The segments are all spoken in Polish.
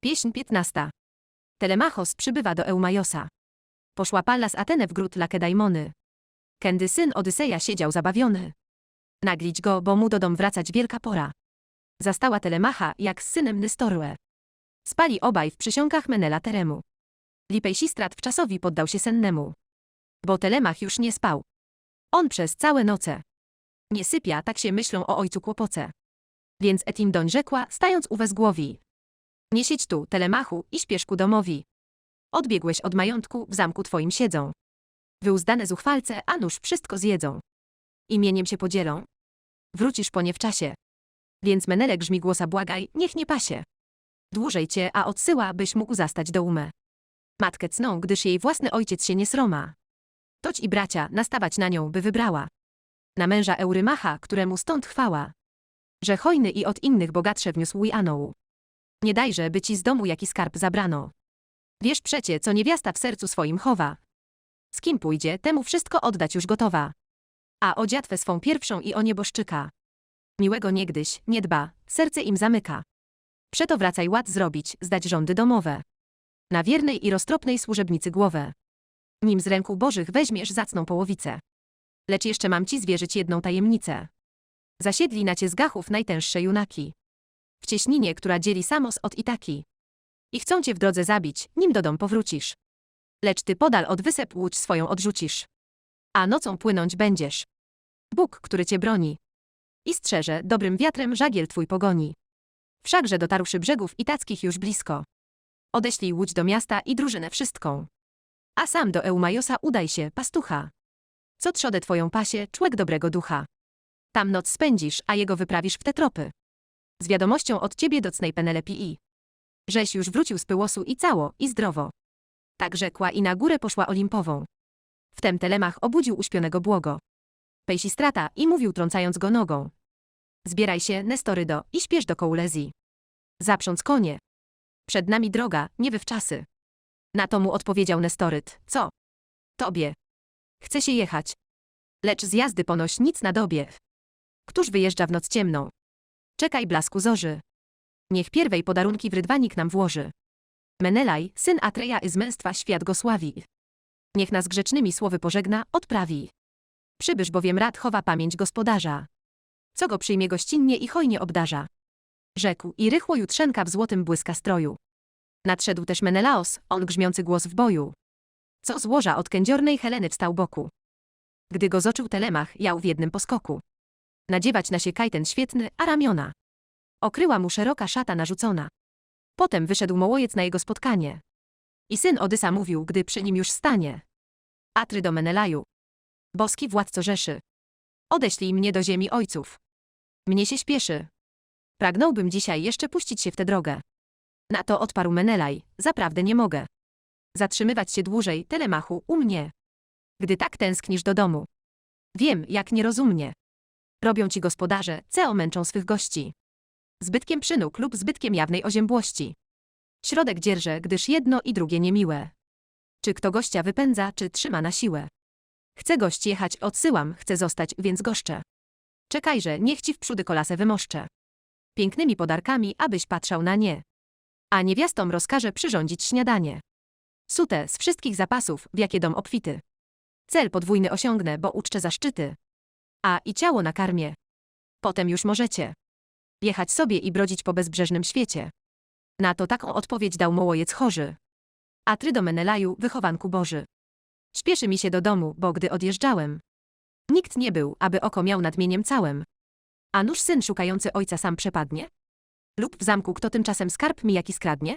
Pieśń 15. Telemachos przybywa do Eumajosa. Poszła Pallas Atenę w gród Lakedaimony. Kędy syn Odyseja siedział zabawiony. Naglić go, bo mu do dom wracać wielka pora. Zastała Telemacha, jak z synem Nystorue. Spali obaj w przysionkach Menela Teremu. Lipejsistrat wczasowi poddał się sennemu. Bo Telemach już nie spał. On przez całe noce. Nie sypia, tak się myślą o ojcu kłopoce. Więc Etim doń rzekła, stając u wezgłowi. Nie siedź tu, Telemachu, i śpiesz ku domowi. Odbiegłeś od majątku, w zamku twoim siedzą. Wyuzdane zuchwalce, a nuż wszystko zjedzą. Imieniem się podzielą. Wrócisz po nie w czasie. Więc Menelek grzmi głosa błagaj, niech nie pasie. Dłużej cię, a odsyła, byś mógł zastać do umę. Matkę cną, gdyż jej własny ojciec się nie sroma. Toć i bracia, nastawać na nią, by wybrała. Na męża Eurymacha, któremu stąd chwała. Że hojny i od innych bogatsze wniósł i anioł. Nie dajże, by ci z domu jaki skarb zabrano. Wiesz przecie, co niewiasta w sercu swoim chowa. Z kim pójdzie, temu wszystko oddać już gotowa. A o dziatwę swą pierwszą i o nieboszczyka. Miłego niegdyś, nie dba, serce im zamyka. Przeto wracaj ład zrobić, zdać rządy domowe. Na wiernej i roztropnej służebnicy głowę. Nim z ręku bożych weźmiesz zacną połowicę. Lecz jeszcze mam ci zwierzyć jedną tajemnicę. Zasiedli na cię z gachów najtęższe junaki. W cieśninie, która dzieli Samos od Itaki. I chcą cię w drodze zabić, nim do dom powrócisz. Lecz ty podal od wysep łódź swoją odrzucisz. A nocą płynąć będziesz. Bóg, który cię broni. I strzeże, dobrym wiatrem żagiel twój pogoni. Wszakże dotarłszy brzegów itackich już blisko. Odeślij łódź do miasta i drużynę wszystką. A sam do Eumajosa udaj się, pastucha. Co trzodę twoją pasie, człek dobrego ducha. Tam noc spędzisz, a jego wyprawisz w te tropy. Z wiadomością od ciebie docnej Penelopi i. Żeś już wrócił z pyłosu i cało, i zdrowo. Tak rzekła i na górę poszła Olimpową. Wtem Telemach obudził uśpionego błogo. Pejsistrata i mówił trącając go nogą. Zbieraj się, Nestorydo, i śpiesz do Koulezji. Zaprząc konie. Przed nami droga, nie wy w czasy. Na to mu odpowiedział Nestoryd, co? Tobie. Chce się jechać. Lecz z jazdy ponoś nic na dobie. Któż wyjeżdża w noc ciemną? Czekaj blasku zorzy. Niech pierwej podarunki w rydwanik nam włoży. Menelaj, syn Atreja i z męstwa świat go sławi. Niech nas grzecznymi słowy pożegna, odprawi. Przybysz bowiem rad chowa pamięć gospodarza. Co go przyjmie gościnnie i hojnie obdarza. Rzekł i rychło jutrzenka w złotym błyska stroju. Nadszedł też Menelaos, on grzmiący głos w boju. Co złoża od kędziornej Heleny wstał boku. Gdy go zoczył Telemach, jał w jednym poskoku. Nadziewać na się kajten świetny, a ramiona. Okryła mu szeroka szata narzucona. Potem wyszedł Mołojec na jego spotkanie. I syn Odysa mówił, gdy przy nim już stanie. Atry do Menelaju. Boski władco Rzeszy. Odeślij mnie do ziemi ojców. Mnie się śpieszy. Pragnąłbym dzisiaj jeszcze puścić się w tę drogę. Na to odparł Menelaj, zaprawdę nie mogę. Zatrzymywać się dłużej, Telemachu, u mnie. Gdy tak tęsknisz do domu. Wiem, jak nierozumnie. Robią ci gospodarze, co męczą swych gości. Zbytkiem przynóg lub zbytkiem jawnej oziębłości. Środek dzierżę, gdyż jedno i drugie niemiłe. Czy kto gościa wypędza, czy trzyma na siłę. Chcę gość jechać, odsyłam, chcę zostać, więc goszczę. Czekajże, niech ci w przódy kolasę wymoszczę. Pięknymi podarkami, abyś patrzał na nie. A niewiastom rozkaże przyrządzić śniadanie. Sute z wszystkich zapasów, w jakie dom obfity. Cel podwójny osiągnę, bo uczczę zaszczyty. A i ciało nakarmię. Potem już możecie jechać sobie i brodzić po bezbrzeżnym świecie. Na to taką odpowiedź dał Mołojec chorzy. Atry do Menelaju, wychowanku Boży. Śpieszy mi się do domu, bo gdy odjeżdżałem, nikt nie był, aby oko miał nadmieniem całym. A nuż syn szukający ojca sam przepadnie? Lub w zamku kto tymczasem skarb mi jaki skradnie?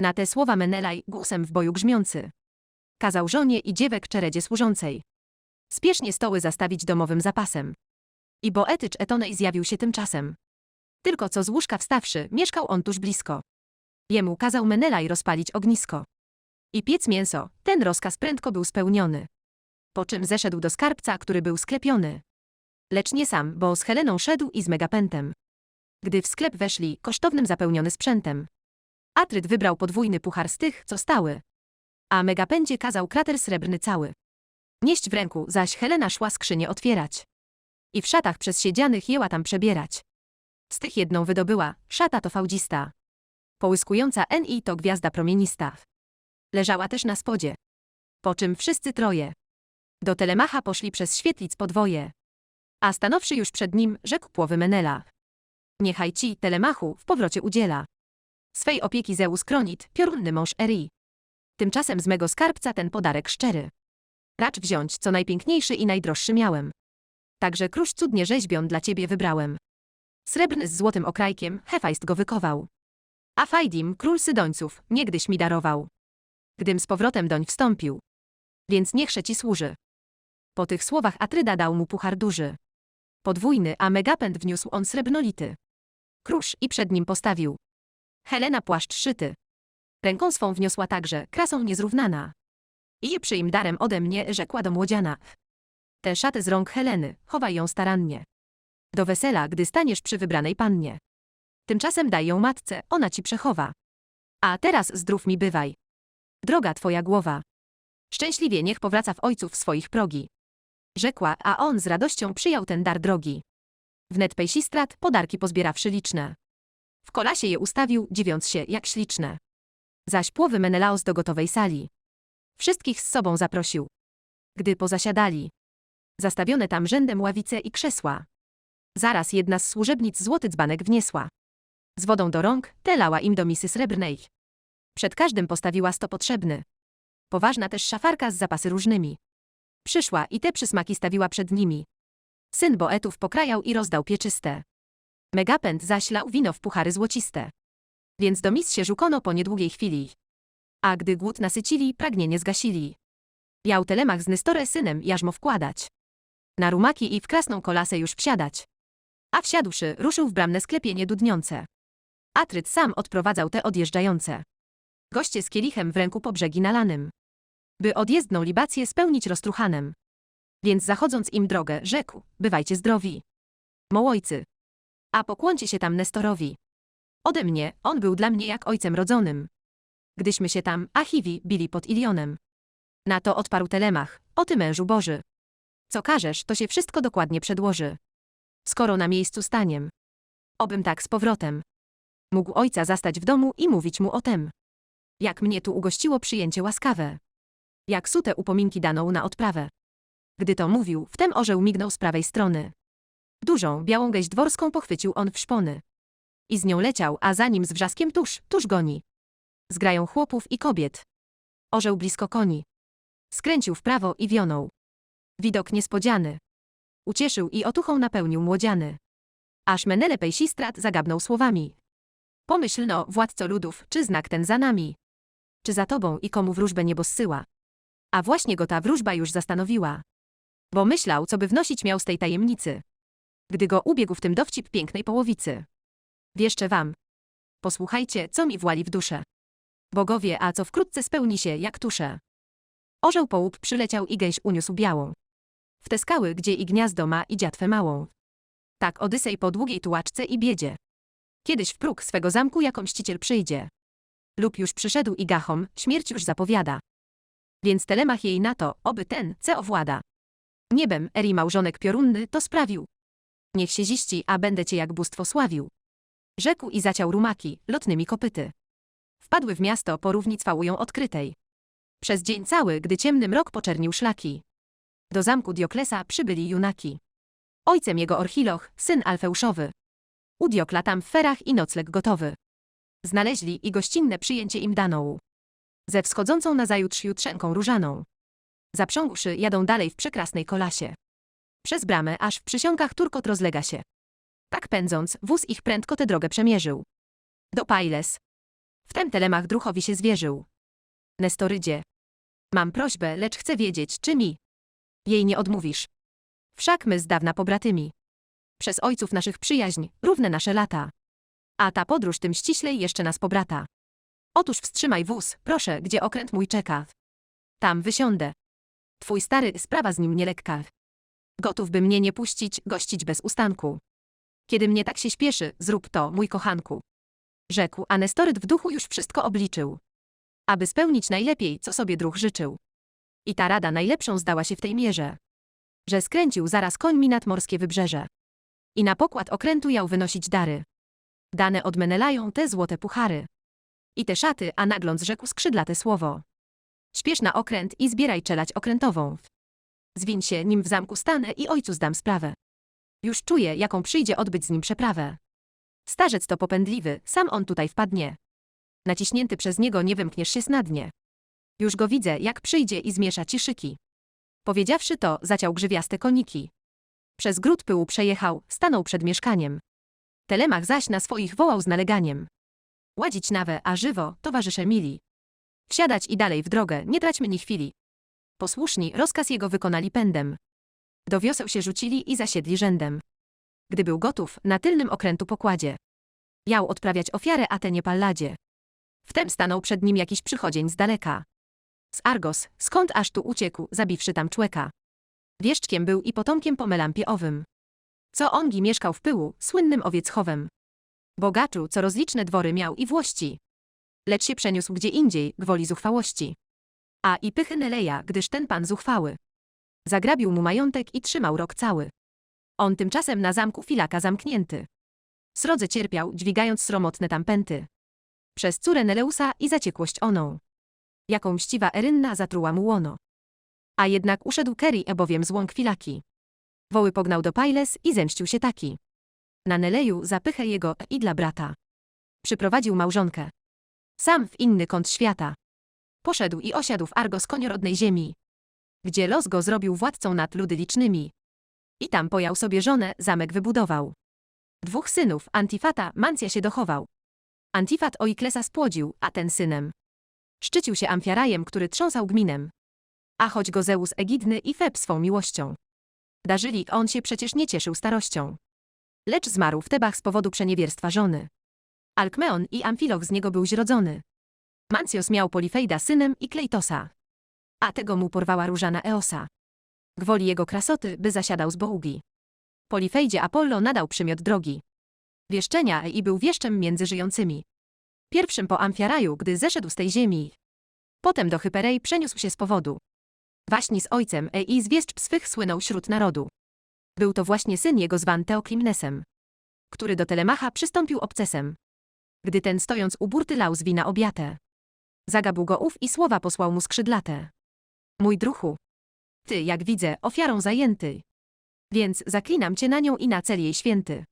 Na te słowa Menelaj, głosem w boju grzmiący. Kazał żonie i dziewek czeredzie służącej. Spiesznie stoły zastawić domowym zapasem. I Boetycz Etonej zjawił się tymczasem. Tylko co z łóżka wstawszy, mieszkał on tuż blisko. Jemu kazał Menelaj rozpalić ognisko. I piec mięso, ten rozkaz prędko był spełniony. Po czym zeszedł do skarbca, który był sklepiony. Lecz nie sam, bo z Heleną szedł i z Megapentem. Gdy w sklep weszli, kosztownym zapełniony sprzętem. Atryd wybrał podwójny puchar z tych, co stały. A Megapencie kazał krater srebrny cały. Nieść w ręku, zaś Helena szła skrzynię otwierać. I w szatach przez siedzianych jęła tam przebierać. Z tych jedną wydobyła, szata to fałdzista. Połyskująca Ni to gwiazda promienista. Leżała też na spodzie. Po czym wszyscy troje. Do Telemacha poszli przez świetlic podwoje. A stanowszy już przed nim, rzekł płowy Menela. Niechaj ci, Telemachu, w powrocie udziela. Swej opieki Zeus Kronit, piorunny mąż Eri. Tymczasem z mego skarbca ten podarek szczery. Racz wziąć, co najpiękniejszy i najdroższy miałem. Także krusz cudnie rzeźbion dla ciebie wybrałem. Srebrny z złotym okrajkiem, Hefajst go wykował. A Fajdim, król Sydońców, niegdyś mi darował. Gdym z powrotem doń wstąpił. Więc niechże ci służy. Po tych słowach Atryda dał mu puchar duży. Podwójny, a Megapęd wniósł on srebrnolity. Krusz i przed nim postawił. Helena płaszcz szyty. Ręką swą wniosła także, krasą niezrównana. I je przyjm darem ode mnie, rzekła do młodziana. Te szaty z rąk Heleny, chowaj ją starannie. Do wesela, gdy staniesz przy wybranej pannie. Tymczasem daj ją matce, ona ci przechowa. A teraz zdrów mi bywaj. Droga twoja głowa. Szczęśliwie niech powraca w ojców swoich progi. Rzekła, a on z radością przyjął ten dar drogi. Wnet pejsistrat, podarki pozbierawszy liczne. W kolasie je ustawił, dziwiąc się, jak śliczne. Zaś płowy Menelaos do gotowej sali. Wszystkich z sobą zaprosił. Gdy pozasiadali. Zastawione tam rzędem ławice i krzesła. Zaraz jedna z służebnic złoty dzbanek wniesła. Z wodą do rąk, telała im do misy srebrnej. Przed każdym postawiła sto potrzebny. Poważna też szafarka z zapasy różnymi. Przyszła i te przysmaki stawiła przed nimi. Syn Boetów pokrajał i rozdał pieczyste. Megapęd zaś lał wino w puchary złociste. Więc do mis się żukono po niedługiej chwili. A gdy głód nasycili, pragnienie zgasili. Jał Telemach z Nystore synem jarzmo wkładać. Na rumaki i w krasną kolasę już wsiadać. A wsiadłszy, ruszył w bramne sklepienie dudniące. Atryt sam odprowadzał te odjeżdżające. Goście z kielichem w ręku po brzegi nalanym. By odjezdną libację spełnić roztruchanem. Więc zachodząc im drogę, rzekł, bywajcie zdrowi. Mołojcy. A pokłoncie się tam Nestorowi. Ode mnie, on był dla mnie jak ojcem rodzonym. Gdyśmy się tam, Achiwi, bili pod Ilionem. Na to odparł Telemach, o ty mężu Boży. Co każesz, to się wszystko dokładnie przedłoży. Skoro na miejscu staniem. Obym tak z powrotem. Mógł ojca zastać w domu i mówić mu o tem. Jak mnie tu ugościło przyjęcie łaskawe. Jak sute upominki daną na odprawę. Gdy to mówił, wtem orzeł mignął z prawej strony. Dużą, białą gęś dworską pochwycił on w szpony. I z nią leciał, a za nim z wrzaskiem tuż, tuż goni. Zgrają chłopów i kobiet. Orzeł blisko koni. Skręcił w prawo i wionął. Widok niespodziany. Ucieszył i otuchą napełnił młodziany. Aż Menele Pejsistrat zagabnął słowami. Pomyślno, władco ludów, czy znak ten za nami? Czy za tobą i komu wróżbę niebo zsyła? A właśnie go ta wróżba już zastanowiła. Bo myślał, co by wnosić miał z tej tajemnicy. Gdy go ubiegł w tym dowcip pięknej połowicy. Wieszczę wam. Posłuchajcie, co mi włali w duszę. Bogowie, a co wkrótce spełni się, jak tusze. Orzeł połup przyleciał i gęś uniósł białą. W te skały, gdzie i gniazdo ma i dziatwę małą. Tak Odysej po długiej tułaczce i biedzie. Kiedyś w próg swego zamku jako mściciel przyjdzie. Lub już przyszedł i gachom, śmierć już zapowiada. Więc Telemach jej na to, oby ten, ce owłada. Niebem, Eri małżonek piorunny, to sprawił. Niech się ziści, a będę cię jak bóstwo sławił. Rzekł i zaciął rumaki, lotnymi kopyty. Wpadły w miasto, porówni cwałują odkrytej. Przez dzień cały, gdy ciemny mrok poczernił szlaki. Do zamku Dioklesa przybyli junaki. Ojcem jego Orchiloch, syn Alfeuszowy. U Diokla tam w ferach i nocleg gotowy. Znaleźli i gościnne przyjęcie im dano. Ze wschodzącą nazajutrz jutrzenką różaną. Zaprzągłszy, jadą dalej w przekrasnej kolasie. Przez bramę, aż w przysionkach turkot rozlega się. Tak pędząc, wóz ich prędko tę drogę przemierzył. Do Pailes. Wtem Telemach druchowi się zwierzył. Nestorydzie. Mam prośbę, lecz chcę wiedzieć, czy mi. Jej nie odmówisz. Wszak my z dawna pobratymi. Przez ojców naszych przyjaźń, równe nasze lata. A ta podróż tym ściślej jeszcze nas pobrata. Otóż wstrzymaj wóz, proszę, gdzie okręt mój czeka. Tam wysiądę. Twój stary, sprawa z nim nielekka. Gotów by mnie nie puścić, gościć bez ustanku. Kiedy mnie tak się śpieszy, zrób to, mój kochanku. Rzekł, a Nestoryt w duchu już wszystko obliczył. Aby spełnić najlepiej, co sobie druh życzył. I ta rada najlepszą zdała się w tej mierze. Że skręcił zaraz końmi nad morskie wybrzeże. I na pokład okrętu jął wynosić dary. Dane od Menelają te złote puchary. I te szaty, a nagląc rzekł skrzydlate słowo. Śpiesz na okręt i zbieraj czelać okrętową. Zwiń się, nim w zamku stanę i ojcu zdam sprawę. Już czuję, jaką przyjdzie odbyć z nim przeprawę. Starzec to popędliwy, sam on tutaj wpadnie. Naciśnięty przez niego nie wymkniesz się snadnie. Już go widzę, jak przyjdzie i zmiesza ci szyki. Powiedziawszy to, zaciął grzywiaste koniki. Przez gród pyłu przejechał, stanął przed mieszkaniem. Telemach zaś na swoich wołał z naleganiem. Ładzić nawę, a żywo, towarzysze mili. Wsiadać i dalej w drogę, nie traćmy ni chwili. Posłuszni rozkaz jego wykonali pędem. Do wioseł się rzucili i zasiedli rzędem. Gdy był gotów, na tylnym okrętu pokładzie. Miał odprawiać ofiarę Atenie Palladzie. Wtem stanął przed nim jakiś przychodzień z daleka. Z Argos, skąd aż tu uciekł, zabiwszy tam człeka. Wieszczkiem był i potomkiem po Melampie owym. Co ongi mieszkał w pyłu, słynnym owiecchowem. Bogaczu, co rozliczne dwory miał i włości. Lecz się przeniósł gdzie indziej, gwoli zuchwałości. A i pychy Neleja, gdyż ten pan zuchwały. Zagrabił mu majątek i trzymał rok cały. On tymczasem na zamku filaka zamknięty. Srodze cierpiał, dźwigając sromotne tampęty. Przez córę Neleusa i zaciekłość oną. Jaką mściwa Erynna zatruła mu łono. A jednak uszedł Keri, bowiem z łąk filaki. Woły pognał do Pajles i zemścił się taki. Na Neleju zapychę jego i dla brata. Przyprowadził małżonkę. Sam w inny kąt świata. Poszedł i osiadł w Argos koniorodnej ziemi. Gdzie los go zrobił władcą nad ludy licznymi. I tam pojął sobie żonę, zamek wybudował. Dwóch synów, Antifata, Mancja się dochował. Antifat Oiklesa spłodził, a ten synem. Szczycił się Amfiarajem, który trząsał gminem. A choć go Zeus Egidny i Feb swą miłością. Darzyli, on się przecież nie cieszył starością. Lecz zmarł w Tebach z powodu przeniewierstwa żony. Alkmeon i Amfiloch z niego był zrodzony. Mancjos miał Polifejda synem i Klejtosa. A tego mu porwała różana Eosa. Gwoli jego krasoty, by zasiadał z boługi. Polifejdzie Apollo nadał przymiot drogi. Wieszczenia i był wieszczem między żyjącymi. Pierwszym po Amfiaraju, gdy zeszedł z tej ziemi. Potem do Hyperei przeniósł się z powodu. Waśni z ojcem e i z wieszcz swych słynął wśród narodu. Był to właśnie syn jego zwany Teoklimnesem, który do Telemacha przystąpił obcesem. Gdy ten stojąc u burty lał z wina obiate. Zagabł go ów i słowa posłał mu skrzydlate. Mój druhu. Ty, jak widzę, ofiarą zajęty. Więc zaklinam cię na nią i na cel jej święty.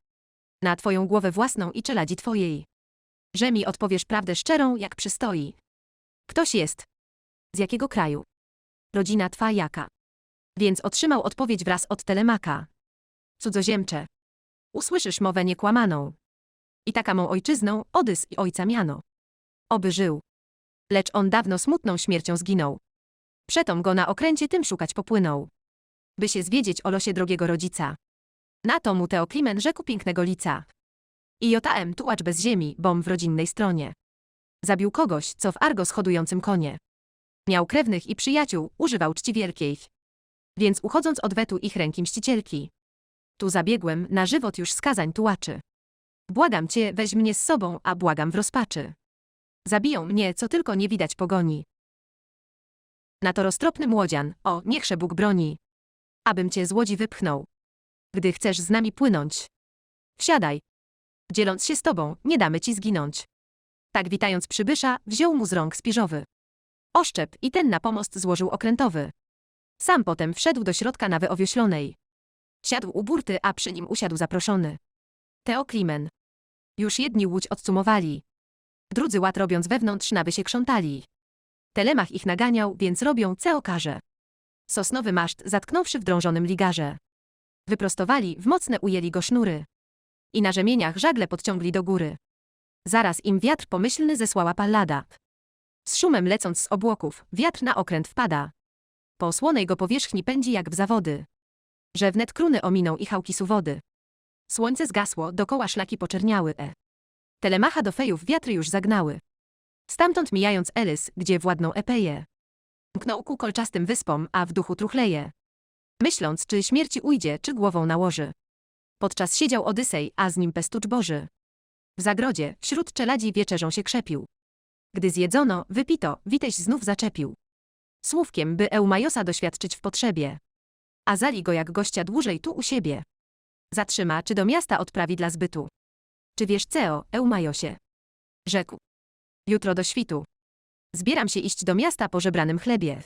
Na twoją głowę własną i czeladzi twojej. Że mi odpowiesz prawdę szczerą, jak przystoi. Ktoś jest. Z jakiego kraju? Rodzina twa jaka? Więc otrzymał odpowiedź wraz od Telemaka. Cudzoziemcze. Usłyszysz mowę niekłamaną. I taka mą ojczyzną, Odys i ojca miano. Oby żył. Lecz on dawno smutną śmiercią zginął. Przetom go na okręcie tym szukać popłynął. By się zwiedzieć o losie drogiego rodzica. Na to mu Teoklimen rzekł pięknego lica. I Jotaem tułacz bez ziemi, bom w rodzinnej stronie. Zabił kogoś, co w Argos hodującym konie. Miał krewnych i przyjaciół, używał czci wielkiej. Więc uchodząc od wetu ich ręki mścicielki. Tu zabiegłem, na żywot już skazań tułaczy. Błagam cię, weź mnie z sobą, a błagam w rozpaczy. Zabiją mnie, co tylko nie widać pogoni. Na to roztropny młodzian, o, niechże Bóg broni. Abym cię z łodzi wypchnął. Gdy chcesz z nami płynąć. Wsiadaj. Dzieląc się z tobą, nie damy ci zginąć. Tak witając przybysza, wziął mu z rąk spiżowy. Oszczep i ten na pomost złożył okrętowy. Sam potem wszedł do środka nawy owioślonej. Siadł u burty, a przy nim usiadł zaproszony. Teoklimen. Już jedni łódź odsumowali. Drudzy ład robiąc wewnątrz nawy się krzątali. Telemach ich naganiał, więc robią co okaże. Sosnowy maszt zatknąwszy w drążonym ligarze. Wyprostowali, w mocne ujęli go sznury. I na rzemieniach żagle podciągli do góry. Zaraz im wiatr pomyślny zesłała pallada. Z szumem lecąc z obłoków, wiatr na okręt wpada. Po słonej go powierzchni pędzi jak w zawody. Że wnet kruny ominą i hałkisu wody. Słońce zgasło, dokoła szlaki poczerniały e. Telemacha do fejów wiatry już zagnały. Stamtąd mijając Elys, gdzie władną Epeje. Mknął ku kolczastym wyspom, a w duchu truchleje. Myśląc, czy śmierci ujdzie, czy głową nałoży. Podczas siedział Odysej, a z nim pestucz Boży. W zagrodzie, wśród czeladzi wieczerzą się krzepił. Gdy zjedzono, wypito, Witeś znów zaczepił. Słówkiem, by Eumajosa doświadczyć w potrzebie. A zali go jak gościa dłużej tu u siebie. Zatrzyma, czy do miasta odprawi dla zbytu. Czy wiesz Ceo, Eumajosie? Rzekł. Jutro do świtu. Zbieram się iść do miasta po żebranym chlebie.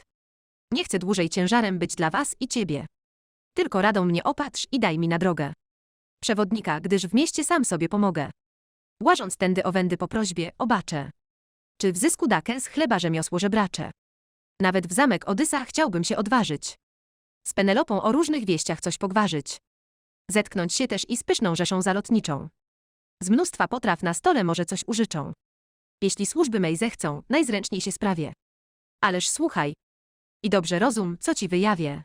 Nie chcę dłużej ciężarem być dla was i ciebie. Tylko radą mnie opatrz i daj mi na drogę. Przewodnika, gdyż w mieście sam sobie pomogę. Łażąc tędy owędy po prośbie, obaczę. Czy w zysku dakę z chleba rzemiosło żebracze? Nawet w zamek Odysa chciałbym się odważyć. Z Penelopą o różnych wieściach coś pogwarzyć. Zetknąć się też i z pyszną rzeszą zalotniczą. Z mnóstwa potraw na stole może coś użyczą. Jeśli służby mej zechcą, najzręczniej się sprawię. Ależ słuchaj. I dobrze rozum, co ci wyjawię.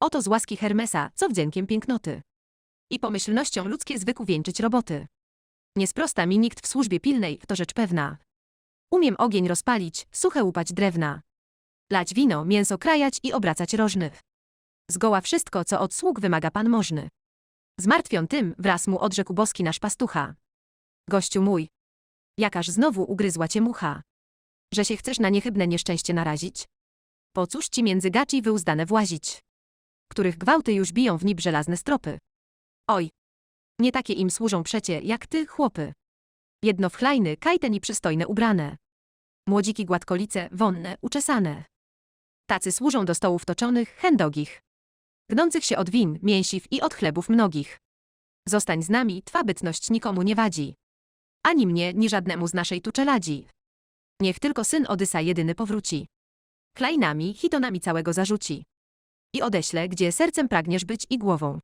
Oto z łaski Hermesa, co wdziękiem pięknoty. I pomyślnością ludzkie zwykł wieńczyć roboty. Nie sprosta mi nikt w służbie pilnej, to rzecz pewna. Umiem ogień rozpalić, suche łupać drewna. Lać wino, mięso krajać i obracać rożnych. Zgoła wszystko, co od sług wymaga pan możny. Zmartwion tym, wraz mu odrzekł boski nasz pastucha. Gościu mój, jakaż znowu ugryzła cię mucha. Że się chcesz na niechybne nieszczęście narazić? Po cóż ci między gaci wyuzdane włazić? Których gwałty już biją w nib żelazne stropy. Oj, nie takie im służą przecie, jak ty, chłopy. Jedno wchlajny, kajten i przystojne ubrane. Młodziki gładkolice, wonne, uczesane. Tacy służą do stołów toczonych, chędogich. Gnących się od win, mięsiw i od chlebów mnogich. Zostań z nami, twa bytność nikomu nie wadzi. Ani mnie, ni żadnemu z naszej tu czeladzi. Niech tylko syn Odysa jedyny powróci. Klejnami, hitonami całego zarzuci. I odeślę, gdzie sercem pragniesz być i głową.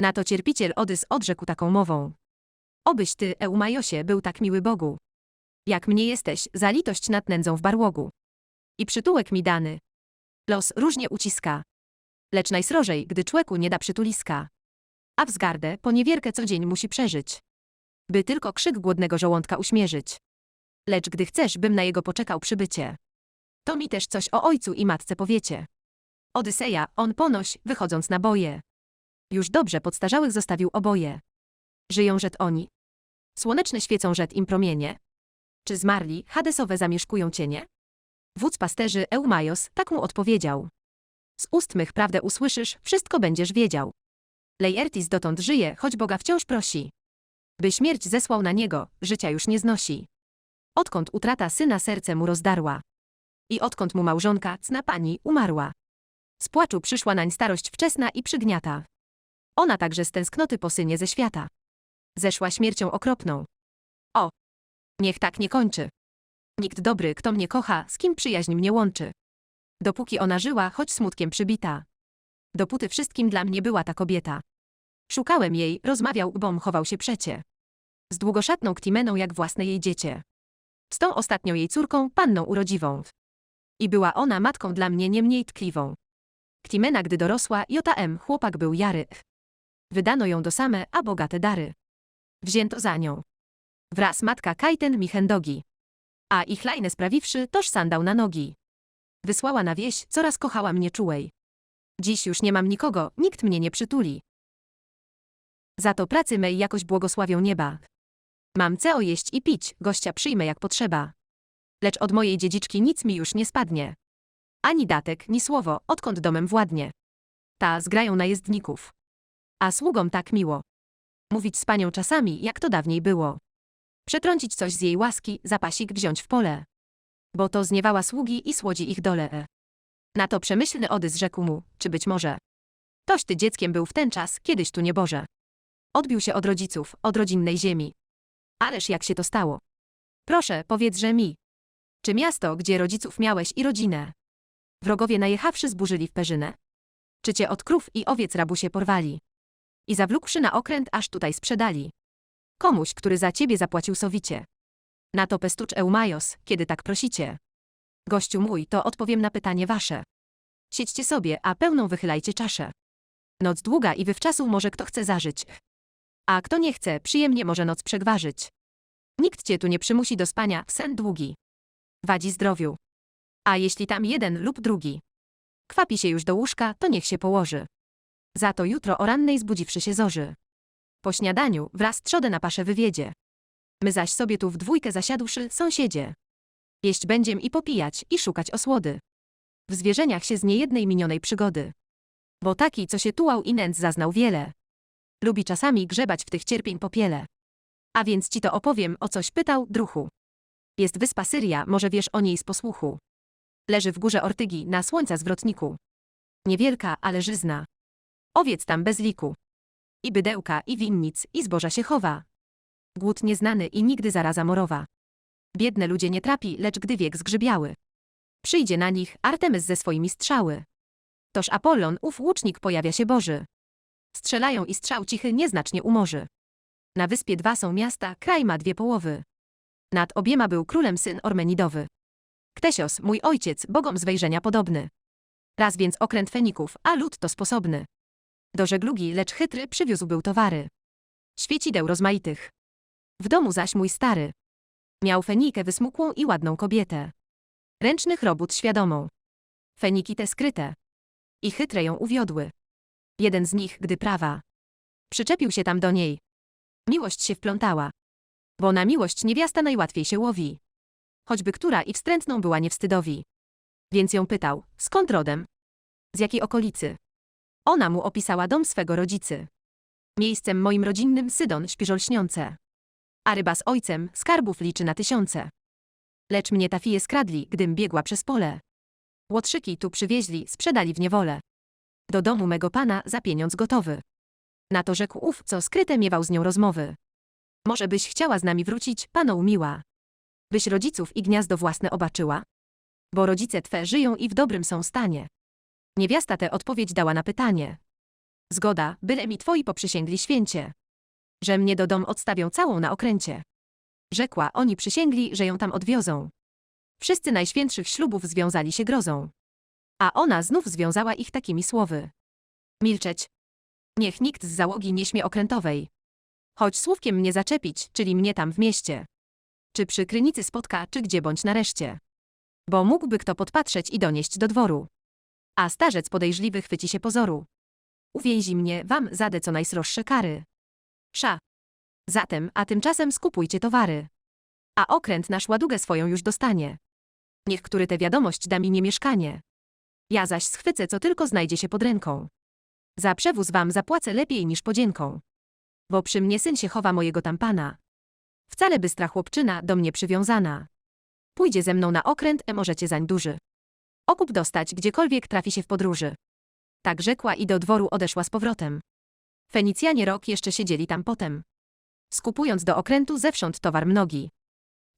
Na to cierpiciel Odys odrzekł taką mową. Obyś ty, Eumajosie, był tak miły Bogu. Jak mnie jesteś, za litość nad nędzą w barłogu. I przytułek mi dany. Los różnie uciska. Lecz najsrożej, gdy człeku nie da przytuliska. A wzgardę, poniewierkę co dzień musi przeżyć. By tylko krzyk głodnego żołądka uśmierzyć. Lecz gdy chcesz, bym na jego poczekał przybycie. To mi też coś o ojcu i matce powiecie. Odyseja, on ponoś, wychodząc na boje. Już dobrze podstarzałych zostawił oboje. Żyją rzet oni. Słoneczne świecą rzet im promienie. Czy zmarli, Hadesowe zamieszkują cienie? Wódz pasterzy Eumajos tak mu odpowiedział. Z ust mych prawdę usłyszysz, wszystko będziesz wiedział. Lejertis dotąd żyje, choć Boga wciąż prosi. By śmierć zesłał na niego, życia już nie znosi. Odkąd utrata syna serce mu rozdarła. I odkąd mu małżonka, cna pani, umarła. Z płaczu przyszła nań starość wczesna i przygniata. Ona także z tęsknoty po synie ze świata. Zeszła śmiercią okropną. O! Niech tak nie kończy. Nikt dobry, kto mnie kocha, z kim przyjaźń mnie łączy. Dopóki ona żyła, choć smutkiem przybita. Dopóty wszystkim dla mnie była ta kobieta. Szukałem jej, rozmawiał, bom chował się przecie. Z długoszatną Ktimeną jak własne jej dziecię. Z tą ostatnią jej córką, panną urodziwą. I była ona matką dla mnie nie mniej tkliwą. Ktimena, gdy dorosła, Jotam, chłopak był jary. Wydano ją do same, a bogate dary. Wzięto za nią. Wraz matka Kajten Michendogi. A ich lajne sprawiwszy, toż sandał na nogi. Wysłała na wieś, coraz kochała mnie czułej. Dziś już nie mam nikogo, nikt mnie nie przytuli. Za to pracy mej jakoś błogosławią nieba. Mam co jeść i pić, gościa przyjmę jak potrzeba. Lecz od mojej dziedziczki nic mi już nie spadnie. Ani datek, ni słowo, odkąd domem władnie. Ta zgrają najezdników. A sługom tak miło. Mówić z panią czasami, jak to dawniej było. Przetrącić coś z jej łaski, zapasik wziąć w pole. Bo to zniewała sługi i słodzi ich dole. Na to przemyślny Odys rzekł mu, czy być może. Toś ty dzieckiem był w ten czas, kiedyś tu nieboże. Odbił się od rodziców, od rodzinnej ziemi. Ależ jak się to stało? Proszę, powiedzże mi. Czy miasto, gdzie rodziców miałeś i rodzinę? Wrogowie najechawszy zburzyli w perzynę? Czy cię od krów i owiec rabusie porwali? I zawlókłszy na okręt, aż tutaj sprzedali. Komuś, który za ciebie zapłacił sowicie. Na to pestucz Eumajos, kiedy tak prosicie. Gościu mój, to odpowiem na pytanie wasze. Siedźcie sobie, a pełną wychylajcie czaszę. Noc długa i wywczasu może kto chce zażyć. A kto nie chce, przyjemnie może noc przegwarzyć. Nikt cię tu nie przymusi do spania sen długi. Wadzi zdrowiu. A jeśli tam jeden lub drugi kwapi się już do łóżka, to niech się położy. Za to jutro o rannej zbudziwszy się zorzy. Po śniadaniu wraz trzodę na paszę wywiedzie. My zaś sobie tu w dwójkę zasiadłszy sąsiedzie. Jeść będziem i popijać, i szukać osłody. W zwierzeniach się z niejednej minionej przygody. Bo taki, co się tułał i nędz zaznał wiele. Lubi czasami grzebać w tych cierpień popiele. A więc ci to opowiem, o coś pytał, druhu. Jest wyspa Syria, może wiesz o niej z posłuchu. Leży w górze Ortygi, na słońca zwrotniku. Niewielka, ale żyzna. Owiec tam bez liku. I bydełka, i winnic, i zboża się chowa. Głód nieznany i nigdy zaraza morowa. Biedne ludzie nie trapi, lecz gdy wiek zgrzybiały. Przyjdzie na nich Artemis ze swoimi strzały. Toż Apollon, ów łucznik pojawia się Boży. Strzelają i strzał cichy nieznacznie umorzy. Na wyspie dwa są miasta, kraj ma dwie połowy. Nad obiema był królem syn Ormenidowy. Ktesios, mój ojciec, bogom z wejrzenia podobny. Raz więc okręt Feników, a lud to sposobny. Do żeglugi, lecz chytry, przywiózł był towary. Świecideł rozmaitych. W domu zaś mój stary. Miał Fenikę wysmukłą i ładną kobietę. Ręcznych robót świadomą. Feniki te skryte. I chytre ją uwiodły. Jeden z nich, gdy prawa. Przyczepił się tam do niej. Miłość się wplątała. Bo na miłość niewiasta najłatwiej się łowi. Choćby która i wstrętną była niewstydowi. Więc ją pytał, skąd rodem? Z jakiej okolicy? Ona mu opisała dom swego rodzicy. Miejscem moim rodzinnym Sydon śpiżol śniące. A ryba z ojcem skarbów liczy na tysiące. Lecz mnie ta fije skradli, gdym biegła przez pole. Łotrzyki tu przywieźli, sprzedali w niewolę. Do domu mego pana za pieniądz gotowy. Na to rzekł ów, co skryte miewał z nią rozmowy. Może byś chciała z nami wrócić, pano miła. Byś rodziców i gniazdo własne obaczyła? Bo rodzice twe żyją i w dobrym są stanie. Niewiasta tę odpowiedź dała na pytanie. Zgoda, byle mi twoi poprzysięgli święcie. Że mnie do dom odstawią całą na okręcie. Rzekła, oni przysięgli, że ją tam odwiozą. Wszyscy najświętszych ślubów związali się grozą. A ona znów związała ich takimi słowy. Milczeć. Niech nikt z załogi nie śmie okrętowej. Choć słówkiem mnie zaczepić, czyli mnie tam w mieście. Czy przy krynicy spotka, czy gdzie bądź nareszcie. Bo mógłby kto podpatrzeć i donieść do dworu. A starzec podejrzliwy chwyci się pozoru. Uwięzi mnie, wam zadę co najsroższe kary. Sza. Zatem, a tymczasem skupujcie towary. A okręt nasz ładugę swoją już dostanie. Niech który tę wiadomość da mi nie mieszkanie. Ja zaś schwycę, co tylko znajdzie się pod ręką. Za przewóz wam zapłacę lepiej niż podzięką. Bo przy mnie syn się chowa mojego tam pana. Wcale bystra chłopczyna, do mnie przywiązana. Pójdzie ze mną na okręt, e możecie zań duży. Okup dostać, gdziekolwiek trafi się w podróży. Tak rzekła i do dworu odeszła z powrotem. Fenicjanie rok jeszcze siedzieli tam potem. Skupując do okrętu zewsząd towar mnogi.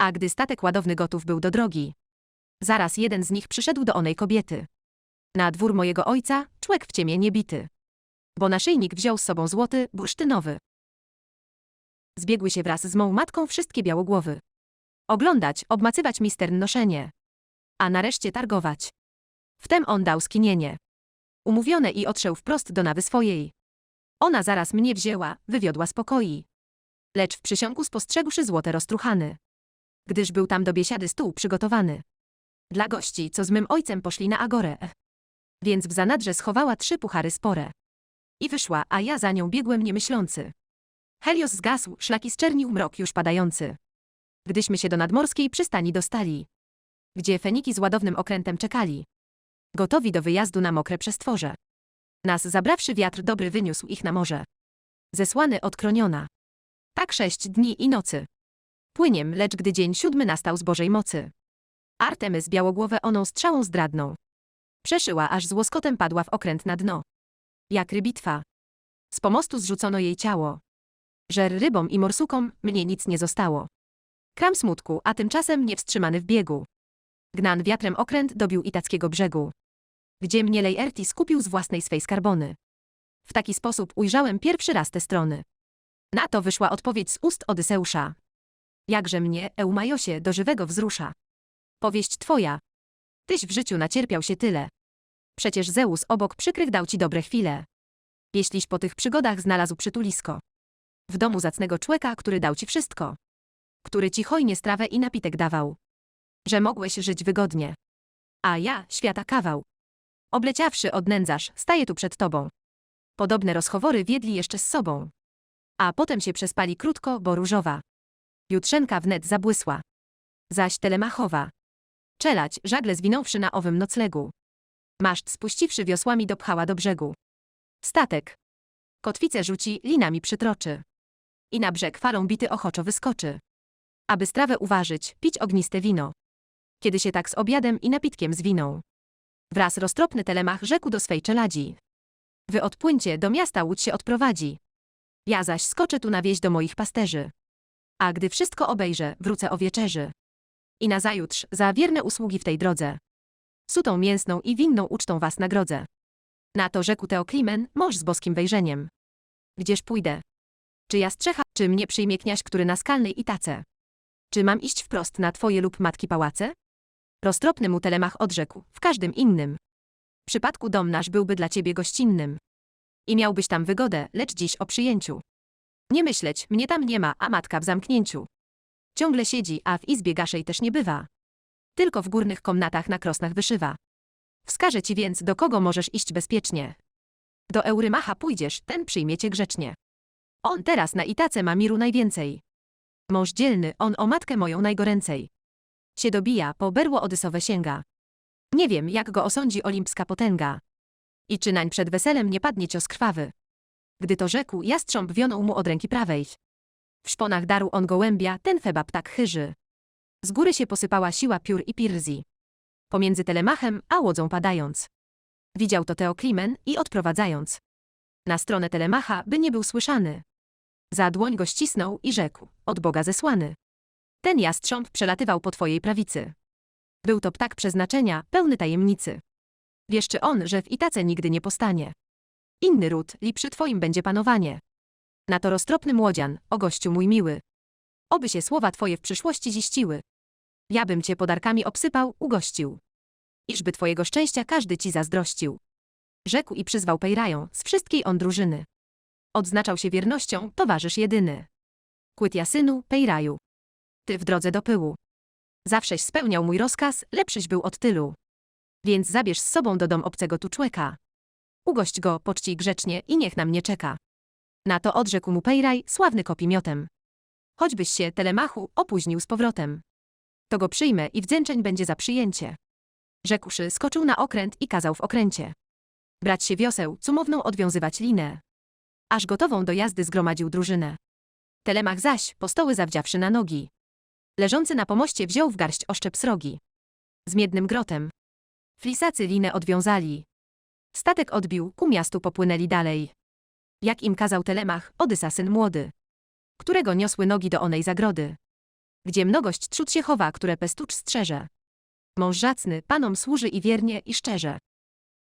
A gdy statek ładowny gotów był do drogi. Zaraz jeden z nich przyszedł do onej kobiety. Na dwór mojego ojca, człek w ciemię niebity. Bo naszyjnik wziął z sobą złoty, bursztynowy. Zbiegły się wraz z mą matką wszystkie białogłowy. Oglądać, obmacywać mister noszenie. A nareszcie targować. Wtem on dał skinienie. Umówione i odszedł wprost do nawy swojej. Ona zaraz mnie wzięła, wywiodła spokoi. Lecz w przysionku spostrzegłszy złote roztruchany. Gdyż był tam do biesiady stół przygotowany. Dla gości, co z mym ojcem poszli na agorę. Więc w zanadrze schowała trzy puchary spore. I wyszła, a ja za nią biegłem niemyślący. Helios zgasł, szlaki zczernił mrok już padający. Gdyśmy się do nadmorskiej przystani dostali. Gdzie feniki z ładownym okrętem czekali. Gotowi do wyjazdu na mokre przestworze. Nas zabrawszy wiatr dobry wyniósł ich na morze. Zesłany od kroniona. Tak sześć dni i nocy. Płyniem, lecz gdy dzień siódmy nastał z Bożej mocy. Artemis białogłowę oną strzałą zdradną. Przeszyła, aż z łoskotem padła w okręt na dno. Jak rybitwa. Z pomostu zrzucono jej ciało. Żer rybom i morsukom, mnie nic nie zostało. Kram smutku, a tymczasem niewstrzymany w biegu. Gnan wiatrem okręt dobił itackiego brzegu. Gdzie mnie Lejerti skupił z własnej swej skarbony. W taki sposób ujrzałem pierwszy raz te strony. Na to wyszła odpowiedź z ust Odyseusza. Jakże mnie, Eumajosie, do żywego wzrusza. Powieść twoja. Tyś w życiu nacierpiał się tyle. Przecież Zeus obok przykrych dał ci dobre chwile. Jeśliś po tych przygodach znalazł przytulisko. W domu zacnego człowieka, który dał ci wszystko. Który ci hojnie strawę i napitek dawał. Że mogłeś żyć wygodnie. A ja, świata kawał. Obleciawszy od nędzarz, staję tu przed tobą. Podobne rozchowory wiedli jeszcze z sobą. A potem się przespali krótko, bo różowa. Jutrzenka wnet zabłysła. Zaś telemachowa. Czelać, żagle zwinąwszy na owym noclegu. Maszt spuściwszy wiosłami dopchała do brzegu. Statek. Kotwicę rzuci, linami przytroczy. I na brzeg falą bity ochoczo wyskoczy. Aby strawę uważyć, pić ogniste wino. Kiedy się tak z obiadem i napitkiem zwinął. Wraz roztropny Telemach rzekł do swej czeladzi. Wy odpłyńcie, do miasta łódź się odprowadzi. Ja zaś skoczę tu na wieś do moich pasterzy. A gdy wszystko obejrzę, wrócę o wieczerzy. I nazajutrz, za wierne usługi w tej drodze. Sutą mięsną i winną ucztą was nagrodzę. Na to rzekł Teoklimen, mąż z boskim wejrzeniem. Gdzież pójdę? Czy ja strzecha, czy mnie przyjmie kniaź, który na skalnej i tace? Czy mam iść wprost na twoje lub matki pałace? Roztropny mu Telemach odrzekł, w każdym innym. W przypadku dom nasz byłby dla ciebie gościnnym. I miałbyś tam wygodę, lecz dziś o przyjęciu. Nie myśleć, mnie tam nie ma, a matka w zamknięciu. Ciągle siedzi, a w izbie gaszej też nie bywa. Tylko w górnych komnatach na krosnach wyszywa. Wskażę ci więc, do kogo możesz iść bezpiecznie. Do Eurymacha pójdziesz, ten przyjmie cię grzecznie. On teraz na Itace ma miru najwięcej. Mąż dzielny, on o matkę moją najgoręcej. Się dobija, po berło odysowe sięga. Nie wiem, jak go osądzi olimpska potęga. I czy nań przed weselem nie padnie cios krwawy. Gdy to rzekł, jastrząb wionął mu od ręki prawej. W szponach daru on gołębia, ten Feba ptak chyży. Z góry się posypała siła piór i pirzji. Pomiędzy Telemachem a łodzą padając. Widział to Teoklimen i odprowadzając. Na stronę Telemacha, by nie był słyszany. Za dłoń go ścisnął i rzekł, od Boga zesłany. Ten jastrząb przelatywał po twojej prawicy. Był to ptak przeznaczenia, pełny tajemnicy. Wieszczy on, że w Itace nigdy nie postanie. Inny ród, li przy twoim będzie panowanie. Na to roztropny młodzian, o gościu mój miły. Oby się słowa twoje w przyszłości ziściły. Ja bym cię podarkami obsypał, ugościł. Iżby twojego szczęścia każdy ci zazdrościł. Rzekł i przyzwał Pejrają, z wszystkiej on drużyny. Odznaczał się wiernością, towarzysz jedyny. Kłytia synu, Pejraju. Ty w drodze do pyłu. Zawsześ spełniał mój rozkaz, lepszyś był od tylu. Więc zabierz z sobą do dom obcego tu człeka. Ugość go, poczcij grzecznie i niech na mnie czeka. Na to odrzekł mu Pejraj, sławny kopimiotem. Choćbyś się, Telemachu, opóźnił z powrotem. To go przyjmę i wdzięczeń będzie za przyjęcie. Rzekłszy, skoczył na okręt i kazał w okręcie. Brać się wioseł, cumowną odwiązywać linę. Aż gotową do jazdy zgromadził drużynę. Telemach zaś, postoły zawdziawszy na nogi. Leżący na pomoście wziął w garść oszczep srogi. Z miednym grotem. Flisacy linę odwiązali. Statek odbił, ku miastu popłynęli dalej. Jak im kazał Telemach, Odysa syn młody. Którego niosły nogi do onej zagrody. Gdzie mnogość trzód się chowa, które pestucz strzeże. Mąż żacny, panom służy i wiernie, i szczerze.